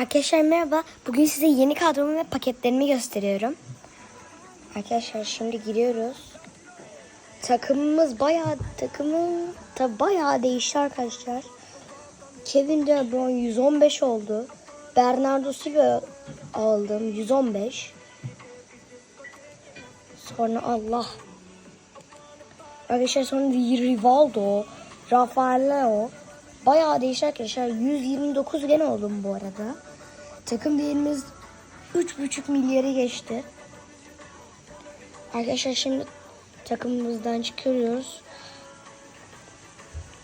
Arkadaşlar merhaba. Bugün size yeni kadromu ve paketlerimi gösteriyorum. Arkadaşlar şimdi giriyoruz. Takımımız bayağı takımın tabi bayağı değişti arkadaşlar. Kevin De Bruyne 115 oldu. Bernardo Silva aldım 115. Sonra Allah. Arkadaşlar sonra Rivaldo, Rafael Leo. Bayağı değişik arkadaşlar. 129 gene oldum bu arada. Takım değerimiz 3,5 milyarı geçti. Arkadaşlar şimdi takımımızdan çıkarıyoruz.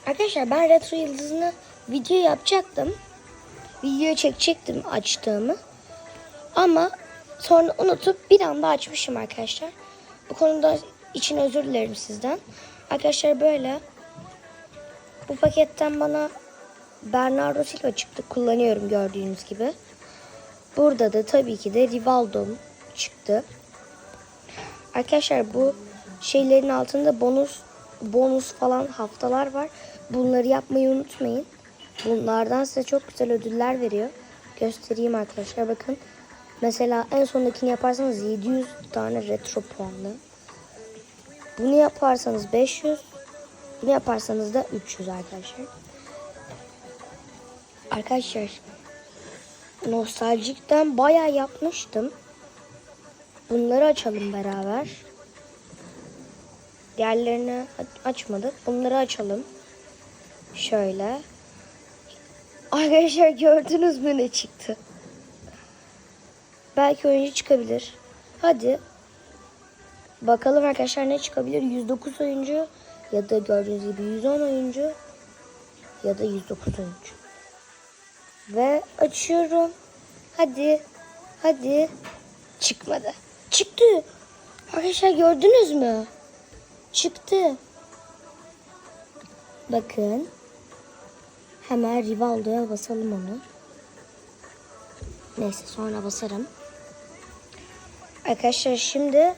Arkadaşlar ben retro yıldızını video yapacaktım. Video çekecektim açtığımı. Ama sonra unutup bir anda açmışım arkadaşlar. Bu konuda için özür dilerim sizden. Arkadaşlar böyle bu paketten bana Bernardo Silva çıktı. Kullanıyorum gördüğünüz gibi. Burada da tabii ki de Rivaldo'm çıktı. Arkadaşlar bu şeylerin altında bonus bonus falan haftalar var. Bunları yapmayı unutmayın. Bunlardan size çok güzel ödüller veriyor. Göstereyim arkadaşlar bakın. Mesela en sondakini yaparsanız 700 tane retro puanlı. Bunu yaparsanız 500. Bunu yaparsanız da 300 arkadaşlar. Arkadaşlar nostaljikten bayağı yapmıştım. Bunları açalım beraber. Diğerlerini açmadık. Bunları açalım. Şöyle. Arkadaşlar gördünüz mü ne çıktı? Belki oyuncu çıkabilir. Hadi. Bakalım arkadaşlar ne çıkabilir? 109 oyuncu ya da gördüğünüz gibi 110 oyuncu ya da 109 oyuncu. Ve açıyorum. Hadi. Hadi. Çıkmadı. Çıktı. Arkadaşlar gördünüz mü? Çıktı. Bakın. Hemen Rivaldo'ya basalım onu. Neyse sonra basarım. Arkadaşlar şimdi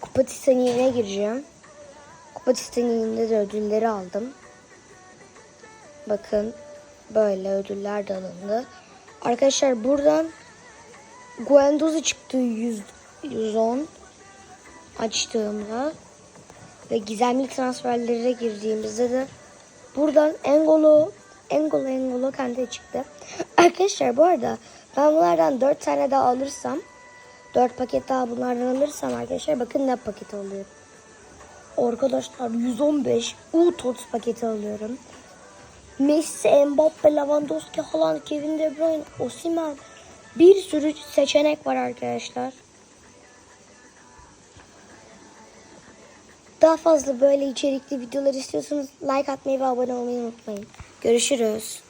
Kupa Titanic'e gireceğim. Kupa Titanic'inde de ödülleri aldım. Bakın böyle ödüller de alındı. Arkadaşlar buradan Guendouzi çıktı 100, 110 açtığımda ve gizemli transferlere girdiğimizde de buradan Engolo Engolo Engolo Kante çıktı. Arkadaşlar bu arada ben bunlardan 4 tane daha alırsam 4 paket daha bunlardan alırsam arkadaşlar bakın ne paketi alıyorum. Arkadaşlar 115 U-Tots paketi alıyorum. Messi, Mbappe, Lewandowski, Haaland, Kevin De Bruyne, Osimhen bir sürü seçenek var arkadaşlar. Daha fazla böyle içerikli videolar istiyorsanız like atmayı ve abone olmayı unutmayın. Görüşürüz.